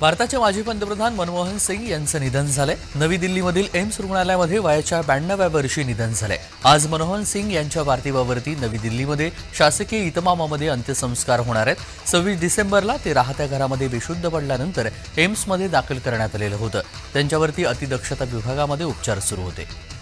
भारताचे माजी पंतप्रधान मनमोहन सिंग यांचं निधन झालंय. नवी दिल्लीमधील एम्स रुग्णालयामध्ये वयाच्या ब्याण्णव्या वर्षी निधन झालंय. आज मनमोहन सिंग यांच्या पार्थिवावरती नवी दिल्लीमध्ये शासकीय इतमामामध्ये अंत्यसंस्कार होणार आहेत. सव्वीस डिसेंबरला ते राहत्या घरामध्ये बेशुद्ध पडल्यानंतर एम्समध्ये दाखल करण्यात आलेलं होतं. त्यांच्यावरती अतिदक्षता विभागामध्ये उपचार सुरू होते.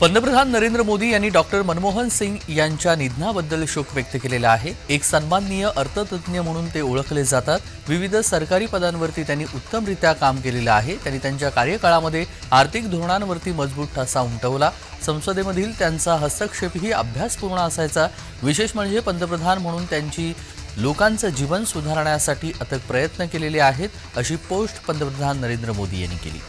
पंतप्रधान नरेंद्र मोदी यांनी डॉक्टर मनमोहन सिंग यांच्या निधनाबद्दल शोक व्यक्त केलेला आहे. एक सन्माननीय अर्थतज्ज्ञ म्हणून ते ओळखले जातात. विविध सरकारी पदांवरती त्यांनी उत्तमरित्या काम केलेलं आहे. त्यांनी त्यांच्या कार्यकाळामध्ये आर्थिक धोरणांवरती मजबूत ठसा उमटवला. संसदेमधील त्यांचा हस्तक्षेपही अभ्यासपूर्ण असायचा. विशेष म्हणजे पंतप्रधान म्हणून त्यांची लोकांचं जीवन सुधारण्यासाठी अथक प्रयत्न केलेले आहेत अशी पोस्ट पंतप्रधान नरेंद्र मोदी यांनी केली.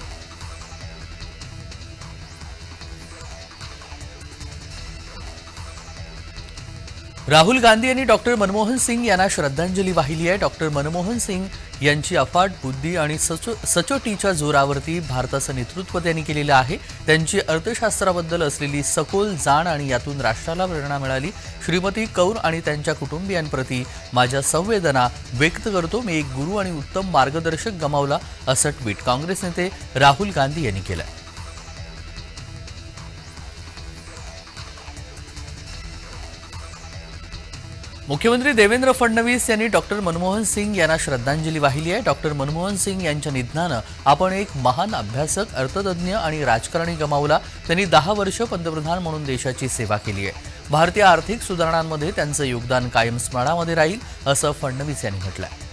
राहुल गांधी यांनी डॉक्टर मनमोहन सिंग यांना श्रद्धांजली वाहिली आहे. डॉक्टर मनमोहन सिंग यांची अफाट बुद्धी आणि सचो सचोटीच्या जोरावरती भारताचं नेतृत्व त्यांनी केलेलं आहे. त्यांची अर्थशास्त्राबद्दल असलेली सखोल जाण आणि यातून राष्ट्राला प्रेरणा मिळाली. श्रीमती कौर आणि त्यांच्या कुटुंबियांप्रती माझ्या संवेदना व्यक्त करतो. मी एक गुरु आणि उत्तम मार्गदर्शक गमावला असं ट्विट काँग्रेस नेते राहुल गांधी यांनी केलं आहे मुख्यमंत्री देवेंद्र फडणवीस यांनी डॉक्टर मनमोहन सिंग यांना श्रद्धांजली वाहिली आहे. डॉक्टर मनमोहन सिंग यांच्या निधनानं आपण एक महान अभ्यासक अर्थतज्ज्ञ आणि राजकारणी गमावला. त्यांनी दहा वर्ष पंतप्रधान म्हणून देशाची सेवा केली आहे. भारतीय आर्थिक सुधारणांमध्ये त्यांचं योगदान कायम स्मरणामध्ये राहील असं फडणवीस यांनी म्हटलं आहे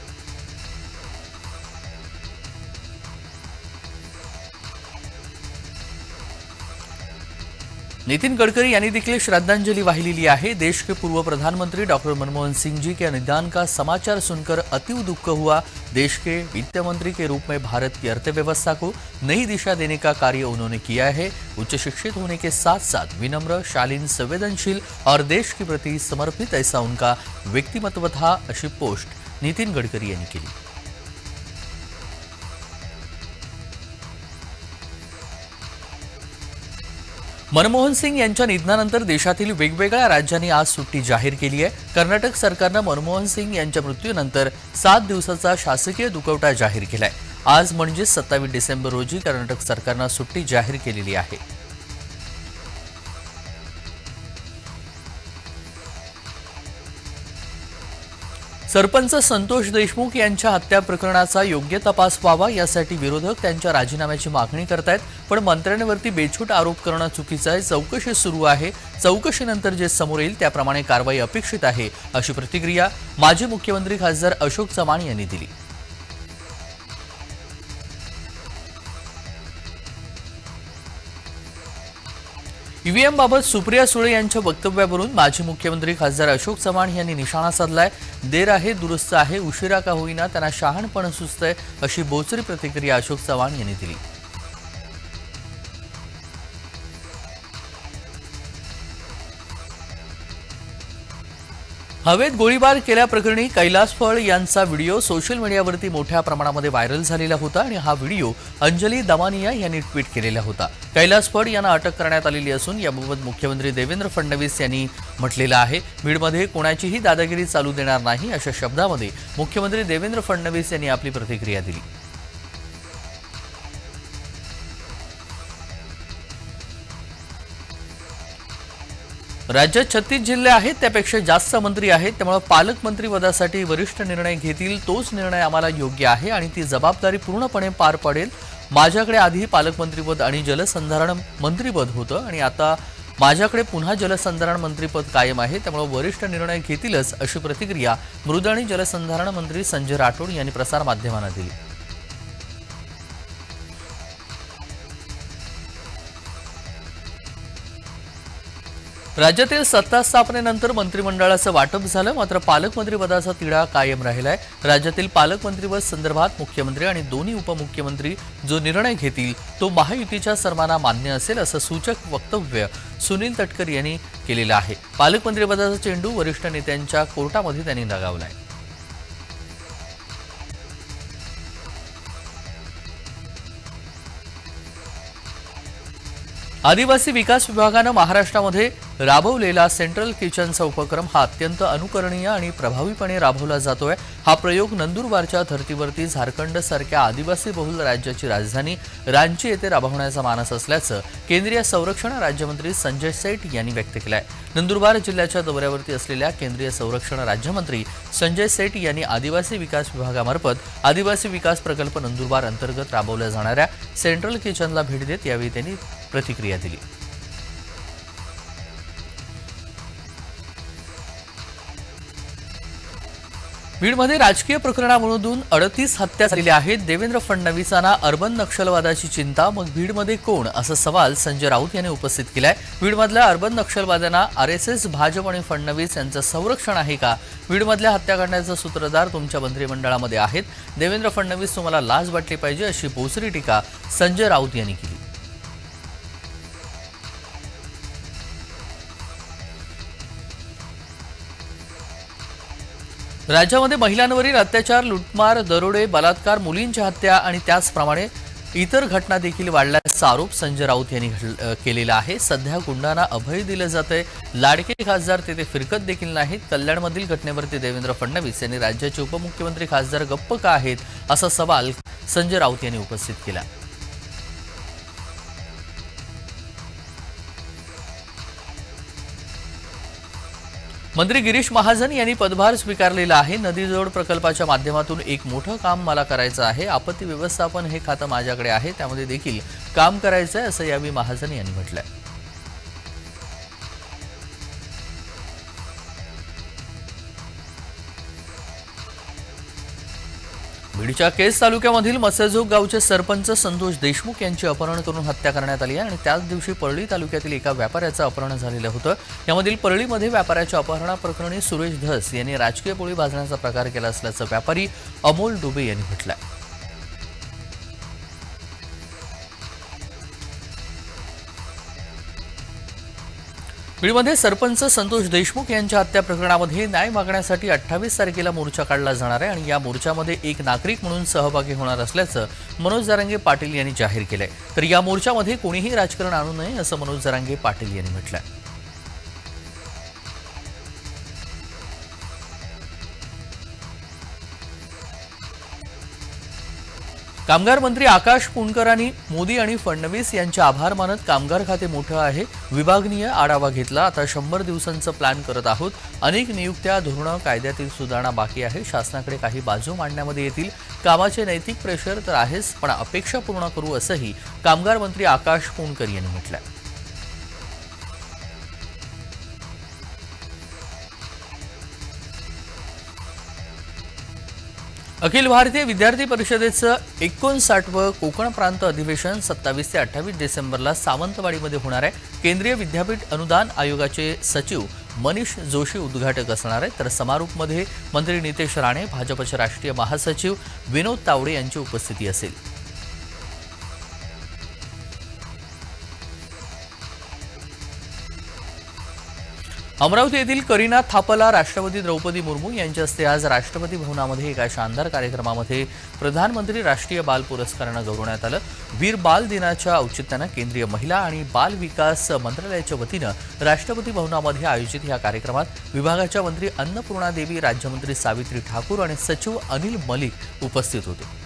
नितिन गडकरी यांनी श्रद्धांजलि वाहिलेली है देश के पूर्व प्रधानमंत्री डॉक्टर मनमोहन सिंह जी के निदान का समाचार सुनकर अतीव दुख हुआ. देश के वित्त मंत्री के रूप में भारत की अर्थव्यवस्था को नई दिशा देने का कार्य उन्होंने किया है. उच्च शिक्षित होने के साथ साथ विनम्र, शालीन, संवेदनशील और देश के प्रति समर्पित ऐसा उनका व्यक्तिमत्व था, अशी पोस्ट नितिन गडकरी यांनी मनमोहन सिंग यांच्या निधनानंतर देशातील वेगवेगळ्या राज्यांनी आज सुट्टी जाहीर केली आहे. कर्नाटक सरकारनं मनमोहन सिंग यांच्या मृत्यूनंतर सात दिवसाचा शासकीय दुखवटा जाहीर केलाय. आज म्हणजेच सत्तावीस डिसेंबर रोजी कर्नाटक सरकारनं सुट्टी जाहीर केलेली आहे. सरपंच संतोष देशमुख यांच्या हत्या प्रकरणाचा योग्य तपास व्हावा यासाठी विरोधक त्यांच्या राजीनाम्याची मागणी करतायत. पण मंत्र्यांवरती बेछूट आरोप करणं चुकीचं आहे. चौकशी सुरू आहे. चौकशीनंतर जे समोर येईल त्याप्रमाणे कारवाई अपेक्षित आहे अशी प्रतिक्रिया माजी मुख्यमंत्री खासदार अशोक चव्हाण यांनी दिली. ईव्हीएम बाबत सुप्रिया सुळे यांच्या वक्तव्यावरून माजी मुख्यमंत्री खासदार अशोक चव्हाण यांनी निशाणा साधलाय. देर आहे दुरुस्त आहे उशिरा का होईना त्यांना शहाणपण सुचतंय अशी बोचरी प्रतिक्रिया अशोक चव्हाण यांनी दिली. हवेत गोळीबार केल्याप्रकरणी कैलास फळ यांचा व्हिडिओ सोशल मीडियावरती मोठ्या प्रमाणामध्ये व्हायरल झालेला होता आणि हा व्हिडिओ अंजली दमानिया यांनी ट्विट केलेला होता. कैलास फळ यांना अटक करण्यात आलेली असून याबाबत मुख्यमंत्री देवेंद्र फडणवीस यांनी म्हटलेलं आहे. बीडमध्ये कोणाचीही दादागिरी चालू देणार नाही अशा शब्दामध्ये मुख्यमंत्री देवेंद्र फडणवीस यांनी आपली प्रतिक्रिया दिली. राज्यात छत्तीस जिल्हे आहेत त्यापेक्षा जास्त मंत्री आहेत त्यामुळे पालकमंत्री पदासाठी वरिष्ठ निर्णय घेतील तोच निर्णय आम्हाला योग्य आहे आणि ती जबाबदारी पूर्णपणे पार पडेल. माझ्याकडे आधी पालकमंत्रीपद आणि जलसंधारण मंत्रीपद होतं आणि आता माझ्याकडे पुन्हा जलसंधारण मंत्रीपद कायम आहे त्यामुळे वरिष्ठ निर्णय घेतीलच अशी प्रतिक्रिया मृद आणि जलसंधारण मंत्री संजय राठोड यांनी प्रसारमाध्यमांना दिली. राज्यातील सत्ता स्थापनेनंतर मंत्रिमंडळाचं वाटप झालं मात्र पालकमंत्रीपदाचा तिढा कायम राहिलाय. राज्यातील पालकमंत्रीपद संदर्भात मुख्यमंत्री आणि दोन्ही उपमुख्यमंत्री जो निर्णय घेतील तो महायुतीच्या सर्वांना मान्य असेल असं सूचक वक्तव्य सुनील तटकर यांनी केलेलं आहे. पालकमंत्रीपदाचा चेंडू वरिष्ठ नेत्यांच्या कोर्टामध्ये त्यांनी लगावलाय आदिवासी विकास विभागानं महाराष्ट्रामध्ये राबवलेला सेंट्रल किचनचा उपक्रम हा अत्यंत अनुकरणीय आणि प्रभावीपणे राबवला जातोय. हा प्रयोग नंदुरबारच्या धर्तीवरती झारखंड सारख्या आदिवासी बहुल राज्याची राजधानी रांची येथे राबवण्याचा मानस असल्याचं केंद्रीय संरक्षण राज्यमंत्री संजय सेठ यांनी व्यक्त केलं आहे नंदुरबार जिल्ह्याच्या दौऱ्यावरती असलेल्या केंद्रीय संरक्षण राज्यमंत्री संजय सेठ यांनी आदिवासी विकास विभागामार्फत आदिवासी विकास प्रकल्प नंदुरबार अंतर्गत राबवल्या जाणाऱ्या सेंट्रल किचनला भेट देत यावेळी त्यांनी प्रतिक्रिया दिली. बीडमध्ये राजकीय प्रकरणामधून अडतीस हत्या झालेल्या आहेत. देवेंद्र फडणवीसांना अर्बन नक्षलवादाची चिंता मग बीडमध्ये कोण? असा सवाल संजय राऊत यांनी उपस्थित केलाय. बीडमधल्या अर्बन नक्षलवाद्यांना आर एस एस भाजप आणि फडणवीस यांचं संरक्षण आहे का? बीडमधल्या हत्याकांडाचा सूत्रधार तुमच्या मंत्रिमंडळामध्ये आहेत. देवेंद्र फडणवीस तुम्हाला लाज वाटली पाहिजे अशी बोचरी टीका संजय राऊत यांनी केली. राज्यामध्ये महिलांवरील अत्याचार लुटमार दरोडे बलात्कार मुलींच्या हत्या आणि त्याचप्रमाणे इतर घटना देखील वाढल्याचा आरोप संजय राऊत यांनी केलेला आहे. सध्या गुंडांना अभय दिलं जातंय. लाडके खासदार तेथे फिरकत देखील नाहीत. कल्याणमधील घटनेवरती देवेंद्र फडणवीस यांनी राज्याचे उपमुख्यमंत्री खासदार गप्प का आहेत? असा सवाल संजय राऊत यांनी उपस्थित केला. मंत्री गिरीश महाजन यांनी पदभार स्वीकारलेला आहे. नदीजोड प्रकल्पाच्या माध्यमातून एक मोठं काम मला करायचं आहे. आपत्ती व्यवस्थापन हे खातं माझ्याकडे आहे. त्यामध्ये देखील काम करायचं आहे असं यावेळी महाजन यांनी म्हटलं आहे बीडच्या केस तालुक्यामधील मत्स्यझोक गावचे सरपंच संतोष देशमुख यांची अपहरण करून हत्या करण्यात आली आहे आणि त्याच दिवशी परळी तालुक्यातील एका व्यापाऱ्याचं अपहरण झालेलं होतं. यामधील परळीमध्ये व्यापाऱ्याच्या अपहरणाप्रकरणी सुरेश धस यांनी राजकीय पोळी भाजण्याचा प्रकार केला असल्याचं व्यापारी अमोल डुबे यांनी म्हटलंय. बीडमध्ये सरपंच संतोष देशमुख यांच्या हत्या प्रकरणामध्ये न्याय मागण्यासाठी अठ्ठावीस तारखेला मोर्चा काढला जाणार आहे आणि या मोर्चामध्ये एक नागरिक म्हणून सहभागी होणार असल्याचं मनोज जरांगे पाटील यांनी जाहीर केलंय. तर या मोर्चामध्ये कोणीही राजकारण आणू नये असं मनोज जरांगे पाटील यांनी म्हटलं आहे कामगार मंत्री आकाश पुणकरांनी मोदी आणि फडणवीस यांचे आभार मानत कामगार खाते मोठं आहे. विभागनीय आढावा घेतला. आता शंभर दिवसांचं प्लॅन करत आहोत. अनेक नियुक्त्या धोरणं कायद्यातील सुधारणा बाकी आहे. शासनाकडे काही बाजू मांडण्यामध्ये येतील. कामाचे नैतिक प्रेशर तर आहेच पण अपेक्षा पूर्ण करू असंही कामगार मंत्री आकाश पुणकर यांनी म्हटलंय. अखिल भारतीय विद्यार्थी परिषदेचं एकोणसाठवं कोकण प्रांत अधिवेशन सत्तावीस ते अठ्ठावीस डिसेंबरला सावंतवाडीमध्ये होणार आहे. केंद्रीय विद्यापीठ अनुदान आयोगाचे सचिव मनीष जोशी उद्घाटक असणार आहेत. तर समारोपमध्ये मंत्री नितेश राणे भाजपचे राष्ट्रीय महासचिव विनोद तावडे यांची उपस्थिती असेल. अमरावती येथील करीना थापला राष्ट्रपती द्रौपदी मुर्मू यांच्या हस्ते आज राष्ट्रपती भवनामध्ये एका शानदार कार्यक्रमामध्ये प्रधानमंत्री राष्ट्रीय बाल पुरस्कारानं गौरवण्यात आलं. वीर बाल दिनाच्या औचित्यानं केंद्रीय महिला आणि बाल विकास मंत्रालयाच्या वतीनं राष्ट्रपती भवनामध्ये आयोजित या कार्यक्रमात विभागाच्या मंत्री अन्नपूर्णा देवी राज्यमंत्री सावित्री ठाकूर आणि सचिव अनिल मलिक उपस्थित होते.